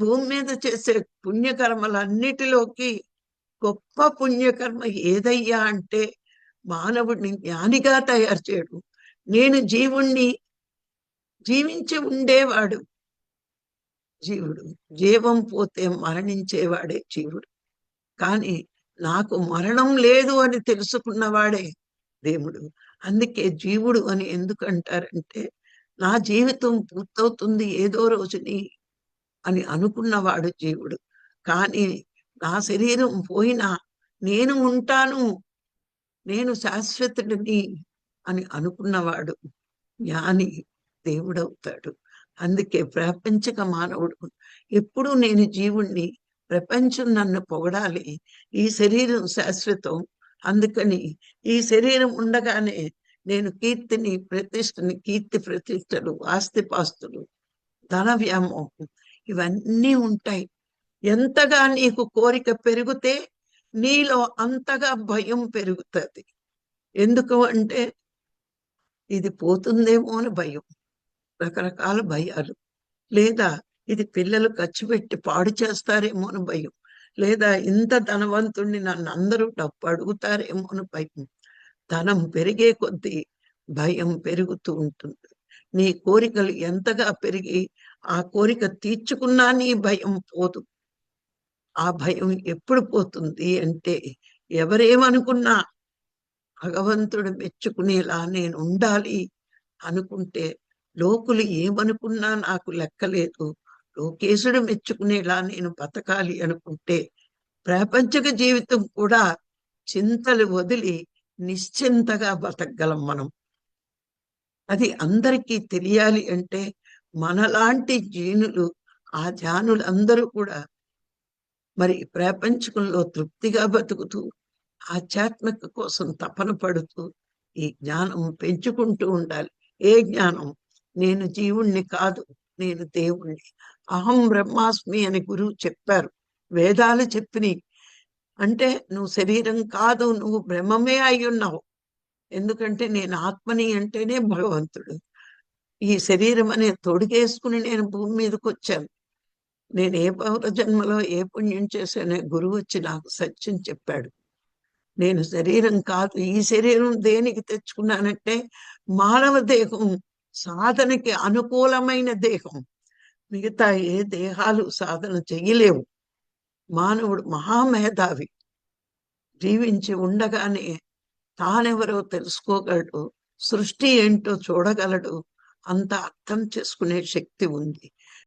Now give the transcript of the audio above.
భూమి మీద చేసే పుణ్యకర్మలన్నిటిలోకి గొప్ప పుణ్యకర్మ ఏదయ్యా అంటే మానవుడిని జ్ఞానిగా తయారు చేయడు. నేను జీవుణ్ణి జీవించి ఉండేవాడు. జీవుడు. జీవం పోతే మరణించేవాడే జీవుడు. కానీ నాకు మరణం లేదు అని తెలుసుకున్నవాడే దేవుడు. అందుకే జీవుడు అని ఎందుకంటారంటే నా జీవితం పూర్తవుతుంది ఏదో రోజుని అని అనుకున్నవాడు జీవుడు. కానీ నా శరీరం పోయినా నేను ఉంటాను నేను శాశ్వతుడిని అని అనుకున్నవాడు జ్ఞాని దేవుడవుతాడు. అందుకే ప్రపంచక మానవుడు. ఎప్పుడు నేను జీవుణ్ణి ప్రపంచం నన్ను పొగడాలి ఈ శరీరం శాశ్వతం. అందుకని ఈ శరీరం ఉండగానే నేను కీర్తిని ప్రతిష్టని కీర్తి ప్రతిష్టలు ఆస్తిపాస్తులు ధన వ్యామోహం ఇవన్నీ ఉంటాయి. ఎంతగా నీకు కోరిక పెరిగితే నీలో అంతగా భయం పెరుగుతుంది. ఎందుకు అంటే ఇది పోతుందేమో అని భయం. రకరకాల భయాలు. లేదా ఇది పిల్లలు ఖర్చు పెట్టి పాడు చేస్తారేమో అని భయం. లేదా ఇంత ధనవంతుణ్ణి నన్ను అందరూ డబ్బు అడుగుతారేమో అని భయం. ధనం పెరిగే కొద్దీ భయం పెరుగుతూ ఉంటుంది. నీ కోరికలు ఎంతగా పెరిగి ఆ కోరిక తీర్చుకున్నా నీ భయం పోదు. ఆ భయం ఎప్పుడు పోతుంది అంటే ఎవరేమనుకున్నా భగవంతుడు మెచ్చుకునేలా నేను ఉండాలి అనుకుంటే లోకులు ఏమనుకున్నా నాకు లెక్కలేదు. లోకేశుడు మెచ్చుకునేలా నేను బతకాలి అనుకుంటే ప్రాపంచిక జీవితం కూడా చింతలు వదిలి నిశ్చింతగా బతకగలం మనం. అది అందరికీ తెలియాలి అంటే మనలాంటి జీనులు ఆ జానులందరూ కూడా మరి ప్రాపంచకంలో తృప్తిగా బతుకుతూ ఆధ్యాత్మిక కోసం తపన పడుతూ ఈ జ్ఞానం పెంచుకుంటూ ఉండాలి. ఏ జ్ఞానం? నేను జీవుణ్ణి కాదు నేను దేవుణ్ణి. అహం బ్రహ్మాస్మి అని గురువు చెప్పారు. వేదాలు చెప్పినాయి. అంటే నువ్వు శరీరం కాదు నువ్వు బ్రహ్మమే అయి ఉన్నావు. ఎందుకంటే నేను ఆత్మని అంటేనే భగవంతుడు. ఈ శరీరం అనే తొడిగేసుకుని నేను భూమి మీదకి వచ్చాను. నేను ఏ పౌర జన్మలో ఏ పుణ్యం చేశానే గురువు వచ్చి నాకు సత్యం చెప్పాడు. నేను శరీరం కాదు ఈ శరీరం దేనికి తెచ్చుకున్నానంటే మానవ దేహం సాధనకి అనుకూలమైన దేహం. మిగతా ఏ దేహాలు సాధన చెయ్యలేవు మానవుడు మహామేధావి. జీవించి ఉండగానే తానెవరో తెలుసుకోగలడు సృష్టి ఏంటో చూడగలడు అంత అర్థం చేసుకునే శక్తి ఉంది.